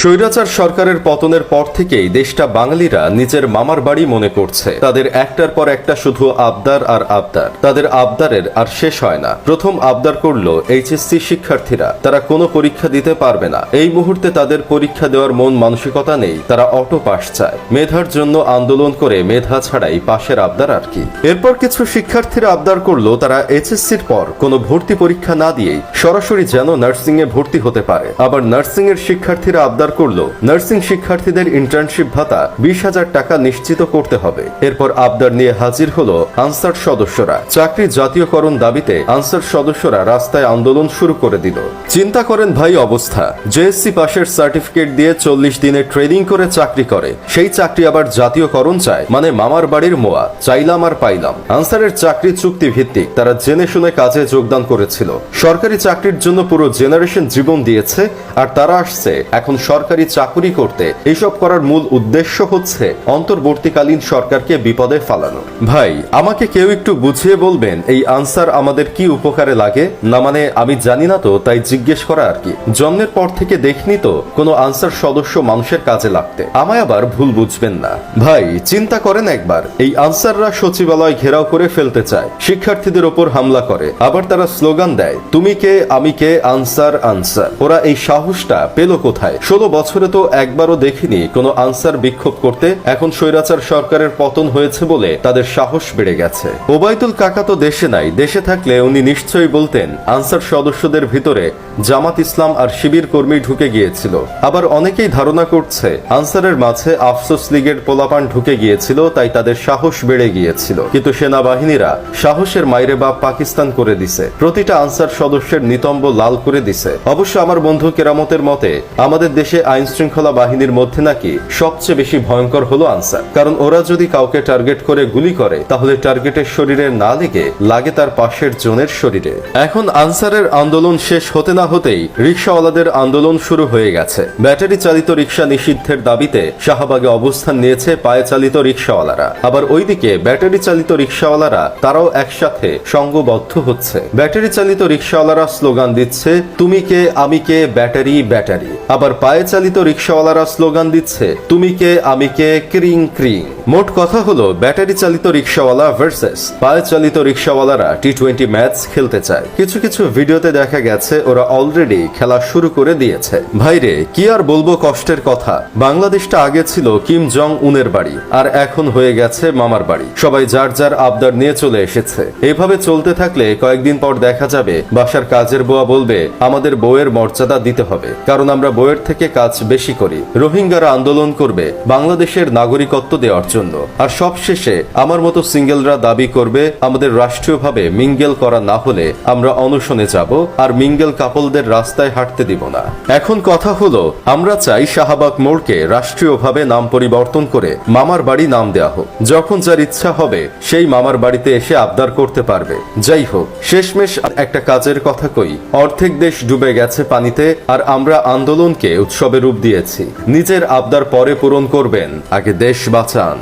স্বৈরাচার সরকারের পতনের পর থেকেই দেশটা বাঙালিরা নিজের মামার বাড়ি মনে করছে। তাদের একটার পর একটা শুধু আবদার আর আবদার। তাদের আবদারের আর শেষ হয় না। প্রথম আবদার করল এইচএসসি শিক্ষার্থীরা। তারা কোনো পরীক্ষা দিতে পারবে না। এই মুহূর্তে তাদের পরীক্ষা দেওয়ার মন মানসিকতা নেই। তারা অটো পাস চায়। মেধার জন্য আন্দোলন করে মেধা ছাড়াই পাশের আবদার আর কি। এরপর কিছু শিক্ষার্থীরা আবদার করল, তারা এইচএসসির পর কোনো ভর্তি পরীক্ষা না দিয়েই সরাসরি যেন নার্সিং এ ভর্তি হতে পারে। আবার নার্সিং এর শিক্ষার্থীরা আবদার করল। নার্সিং শিক্ষার্থীদের ইন্টার্নশিপ ভাতা বিশ হাজার টাকা নিশ্চিত করতে হবে। এরপর আবদার নিয়ে হাজির হলো আনসার সদস্যরা। চাকরি জাতীয়করণ দাবিতে আনসার সদস্যরা রাস্তায় আন্দোলন শুরু করে দিল। চিন্তা করেন ভাই অবস্থা। জেএসসি পাশের সার্টিফিকেট দিয়ে চল্লিশ দিনে ট্রেনিং করে চাকরি করে। সেই চাকরি আবার জাতীয়করণ চায় মানে মামার বাড়ির মোয়া। চাইলাম আর পাইলাম। আনসারের চাকরি চুক্তি ভিত্তিক তারা জেনে শুনে কাজে যোগদান করেছিল। সরকারি চাকরির জন্য পুরো জেনারেশন জীবন দিয়েছে, আর তারা আসছে, এখন সরকারি চাকুরি করতে এইসব করার মূল উদ্দেশ্য হচ্ছে অন্তর্বর্তীকালীন সরকারকে বিপদে ফালানো। ভাই, আমাকে কেউ একটু বুঝিয়ে বলবেন এই আনসার আমাদের কি উপকারে লাগে? না মানে আমি জানি না তো, তাই জিজ্ঞেস করা আর কি। জন্মের পর থেকে দেখিনি তো, কোনো আনসার সদস্য মানুষের কাজে লাগতে। আমায় আবার ভুল বুঝবেন না। ভাই, চিন্তা করেন একবার, এই আনসাররা সচিবালয় ঘেরাও করে ফেলতে চায়, শিক্ষার্থীদের ওপর হামলা করে, আবার তারা স্লোগান দেয়, তুমি কে, আমি কে, আনসার আনসার। ওরা এই সাহসটা পেল কোথায়? ষোলো বছরে তো একবারও দেখিনি কোনো আনসার বিক্ষোভ করতে। এখন স্বৈরাচার সরকারের পতন হয়েছে বলে তাদের সাহস বেড়ে গেছে। ওবায়দুল কাকা তো দেশে নাই। দেশে থাকলে উনি নিশ্চয়ই বলতেন, আনসার সদস্যদের ভিতরে জামাত ইসলাম আর শিবির কর্মী ঢুকে গিয়েছিল। আবার অনেকেই ধারণা করছে, আনসারের মাঝে আফসোস লীগের পোলাপান ঢুকে গিয়েছিল, তাই তাদের সাহস বেড়ে গিয়েছিল। কিন্তু সেনাবাহিনীরা সাহসের মাইরে বাপ পাকিস্তান করে দিছে। প্রতিটা আনসার সদস্যের নিতম্ব লাল করে দিছে। অবশ্য আমার বন্ধু কেরামতের মতে, আমাদের দেশে আইন শৃঙ্খলা বাহিনীর মধ্যে নাকি সবচেয়ে বেশি ভয়ঙ্কর হলো আনসার। কারণ ওরা যদি কাউকে টার্গেট করে গুলি করে, তাহলে টার্গেটের শরীরে না লেগে লাগে তার পাশের জনের শরীরে। এখন আনসারের আন্দোলন শেষ হতে না হতেই রিক্সাওয়ালাদের আন্দোলন শুরু হয়ে গেছে। ব্যাটারি চালিত রিক্সা নিষিদ্ধের দাবিতে শাহবাগে অবস্থান নিয়েছে পায়ে চালিত রিক্সাওয়ালারা। আবার ওইদিকে ব্যাটারি চালিত রিক্সাওয়ালারা, তারাও একসাথে সঙ্গবদ্ধ হচ্ছে। ব্যাটারি চালিত রিক্সাওয়ালারা স্লোগান দিচ্ছে, তুমি কে, আমি কে, ব্যাটারি ব্যাটারি। আবার পায়ে চালিত রিক্সাওয়ালারা স্লোগান দিচ্ছে, তুমি কে, আমি কে, ক্রিং ক্রিং। মোট কথা হলো ব্যাটারি চালিত রিক্সাওয়ালা ভার্সেস পায়ে চালিত রিক্সাওয়ালারা টি টোয়েন্টি ম্যাচ খেলতে চায়। কিছু কিছু ভিডিওতে দেখা গেছে, ওরা অলরেডি খেলা শুরু করে দিয়েছে। ভাইরে, কি আর বলব কষ্টের কথা। বাংলাদেশটা আগে ছিল কিম জং উনের বাড়ি, আর এখন হয়ে গেছে মামার বাড়ি। সবাই যার যার আবদার নিয়ে চলে এসেছে। এভাবে চলতে থাকলে কয়েকদিন পর দেখা যাবে, বাসার কাজের বোয়া বলবে, আমাদের বউয়ের মর্যাদা দিতে হবে। কারণ আমরা বউয়ের থেকে কাজ বেশি করি। রোহিঙ্গারা আন্দোলন করবে, বাংলাদেশের নাগরিকত্ব দেওয়ার জন্য। আর সবশেষে, আমার মতো সিঙ্গেলরা দাবি করবে, আমাদের রাষ্ট্রীয়ভাবে মিঙ্গেল করা না হলে আমরা অনশনে যাব, আর মিঙ্গেল কাপলদের রাস্তায় হাঁটতে দিব না। এখন কথা হলো, আমরা চাই শাহবাগ মোড়কে রাষ্ট্রীয়ভাবে নাম পরিবর্তন করে মামার বাড়ি নাম দেওয়া হোক। যখন যার ইচ্ছা হবে, সেই মামার বাড়িতে এসে আবদার করতে পারবে। যাই হোক, শেষমেশ একটা কাজের কথা কই, অর্ধেক দেশ ডুবে গেছে পানিতে, আর আমরা আন্দোলনকে উৎসবে রূপ দিয়েছি। নিজের আবদার পরে পূরণ করবেন আগে দেশ বাঁচান।